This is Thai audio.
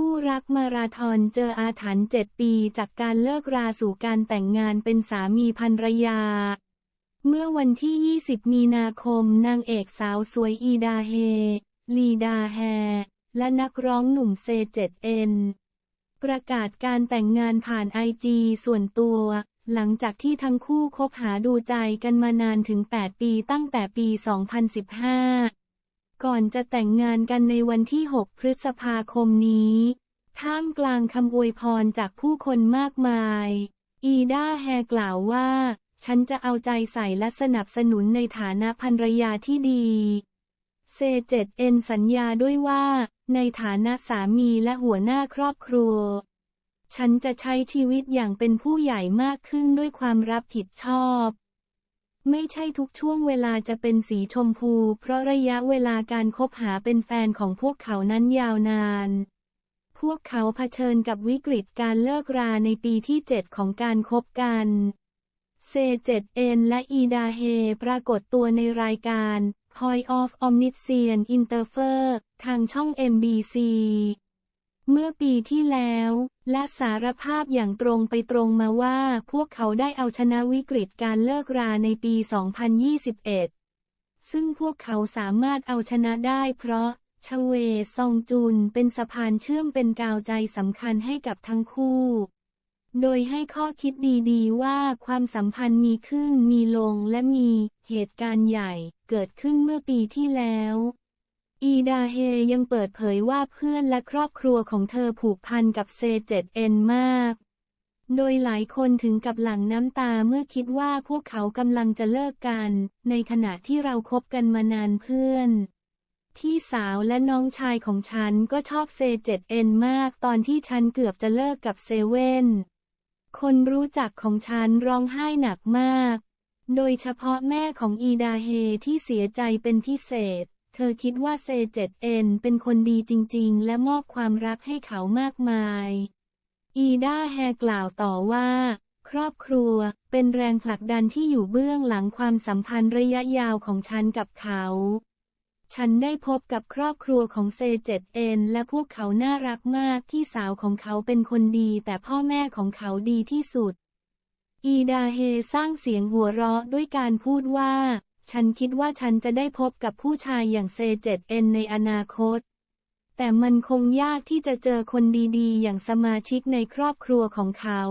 คู่รักมาราธอนเจออาถรรพ์เจ็ดปีจากการเลิกราสู่การแต่งงานเป็นสามีภรรยา เมื่อวันที่ 20 มีนาคมนางเอกสาวสวยอีดาเฮ ลีดาแฮ และนักร้องหนุ่มเซเจ็ดเอ็นประกาศการแต่งงานผ่านไอจีส่วนตัว หลังจากที่ทั้งคู่คบหาดูใจกันมานานถึง 8 ปีตั้งแต่ปี 2015 ก่อนจะแต่งงานกันในวันที่ 6 พฤษภาคมนี้ ท่ามกลางคำอวยพรจากผู้คนมากมาย อีด้าแฮกล่าวว่า ฉันจะเอาใจใส่และสนับสนุนในฐานะภรรยาที่ดี เซเจ็เอ็นสัญญาด้วยว่า ในฐานะสามีและหัวหน้าครอบครัว ฉันจะใช้ชีวิตอย่างเป็นผู้ใหญ่มากขึ้นด้วยความรับผิดชอบ ไม่ใช่ทุกช่วงเวลาจะเป็นสีชมพู เพราะระยะเวลาการคบหาเป็นแฟนของพวกเขานั้นยาวนาน พวกเขาเผชิญกับวิกฤตการเลิกราในปีที่ 7 ของการคบกันเซเจ็ดเอ็นและอีดาเฮปรากฏตัวในรายการ Point of Omniscient Interfer ทางช่อง MBC เมื่อปีที่แล้ว และสารภาพอย่างตรงไปตรงมาว่า พวกเขาได้เอาชนะวิกฤตการเลิกราในปี 2021 ซึ่งพวกเขาสามารถเอาชนะได้เพราะชเวซองจุนเป็นสะพานเชื่อมเป็นกาวใจสำคัญให้กับทั้งคู่ โดยให้ข้อคิดดีๆว่าความสัมพันธ์มีขึ้นมีลงและมีเหตุการณ์ใหญ่เกิดขึ้นเมื่อปีที่แล้ว อีดาเฮยังเปิดเผยว่าเพื่อนและครอบครัวของเธอผูกพันกับเซเจ็ดเอ็นมาก โดยหลายคนถึงกับหลั่งน้ำตาเมื่อคิดว่าพวกเขากำลังจะเลิกกัน ในขณะที่เราคบกันมานานเพื่อนที่สาวและน้องชายของฉันก็ชอบเซเจ็ดเอ็นมากตอนที่ฉันเกือบจะเลิกกับเซเว่น คนรู้จักของฉันร้องไห้หนักมาก โดยเฉพาะแม่ของอีดาเฮที่เสียใจเป็นพิเศษ เธอคิดว่าเซเจ็ดเอ็นเป็นคนดีจริงๆ และมอบความรักให้เขามากมาย อีดาแฮกล่าวต่อว่า ครอบครัวเป็นแรงผลักดันที่อยู่เบื้องหลังความสัมพันธ์ระยะยาวของฉันกับเขา ฉันได้พบกับครอบครัวของเซเจ็ดเอ็นและพวกเขาน่ารักมากที่สาวของเขาเป็นคนดีแต่พ่อแม่ของเขาดีที่สุด อีดาเฮสร้างเสียงหัวเราะด้วยการพูดว่า ฉันคิดว่าฉันจะได้พบกับผู้ชายอย่างเซเจ็ดเอ็นในอนาคต แต่มันคงยากที่จะเจอคนดีๆ อย่างสมาชิกในครอบครัวของเขา